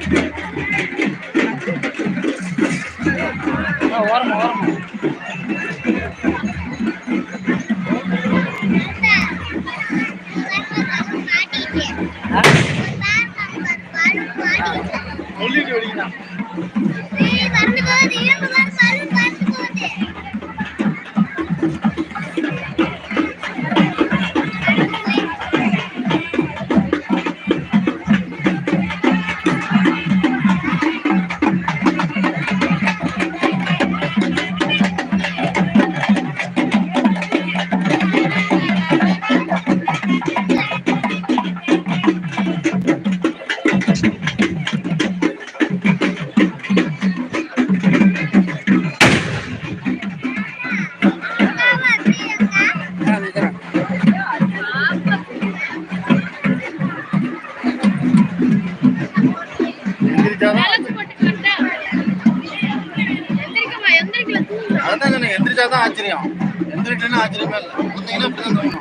きれい。எந்திரிச்சா தான் ஆச்சரியம் எந்திரிட்டுன்னா ஆச்சரியமே இல்லை. பார்த்தீங்கன்னா இப்படி தான் தோணும்.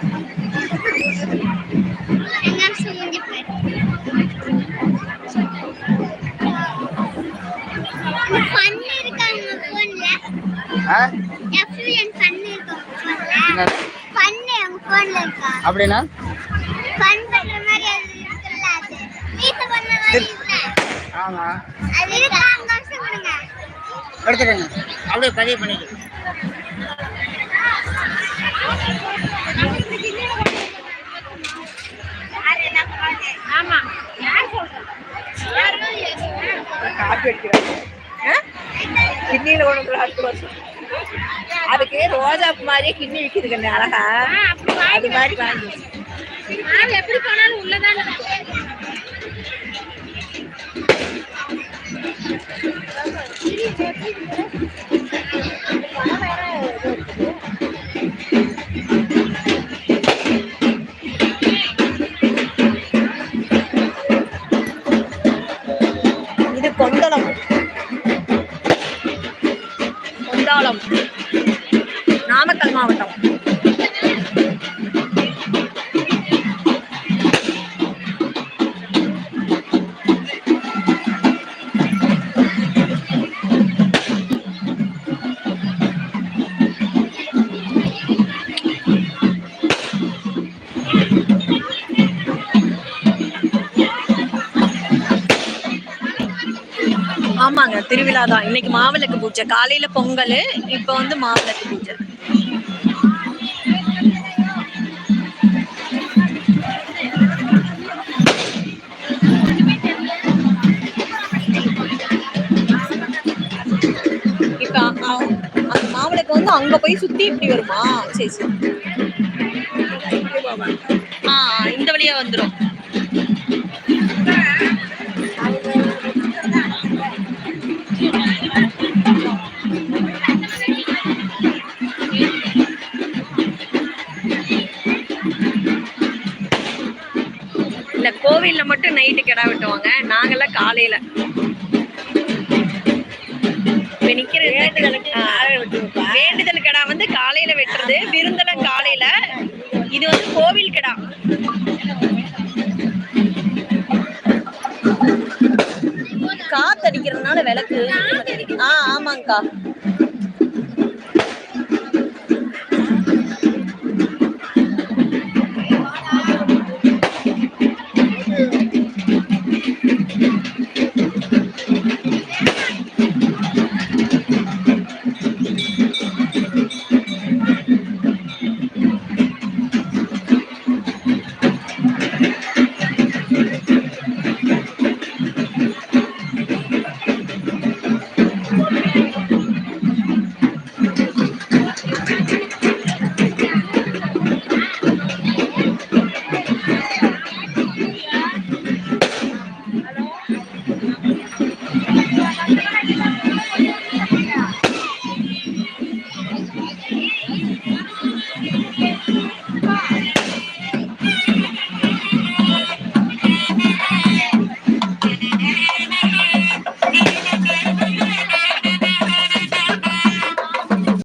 அப்படின்னா? கொடுங்க. எடுத்துக்கோங்க. அப்படியே பதிவு பண்ணிக்க. ஆமா காப்பி அடிக்கிறாங்க கிண்ணியில வருஷம் அதுக்கு ரோஜா மாதிரியே கிண்ணி விற்கிதுங்க அழகா அது மாதிரி வாங்கி எப்படி போனாலும் உள்ளதான் நாமக்கல் மாவட்டம். திருவிழா தான். இன்னைக்கு மாவிளக்கு பூஜை. காலையில பொங்கல் இப்போ வந்து மாவிளக்கு பூஜை. இப்ப மாவிளக்கு வந்து அங்க போய் சுத்தி இப்படி வருமா? சரி சரி. ஆஹ் இந்த வழியா வந்துடும் இல்ல கோவில்ல மட்டும் நைட்டு கிடா வெட்டுவாங்க. நாங்கெல்லாம் காலையில. இப்ப நிக்கிறது வேண்டுதல் கிடா வந்து காலையில வெட்டுறது விருந்தெல்லாம் காலையில. இது வந்து கோவில் கிடா. அடிக்கிறதுனால விளக்கு ஆ ஆமாங்கக்கா.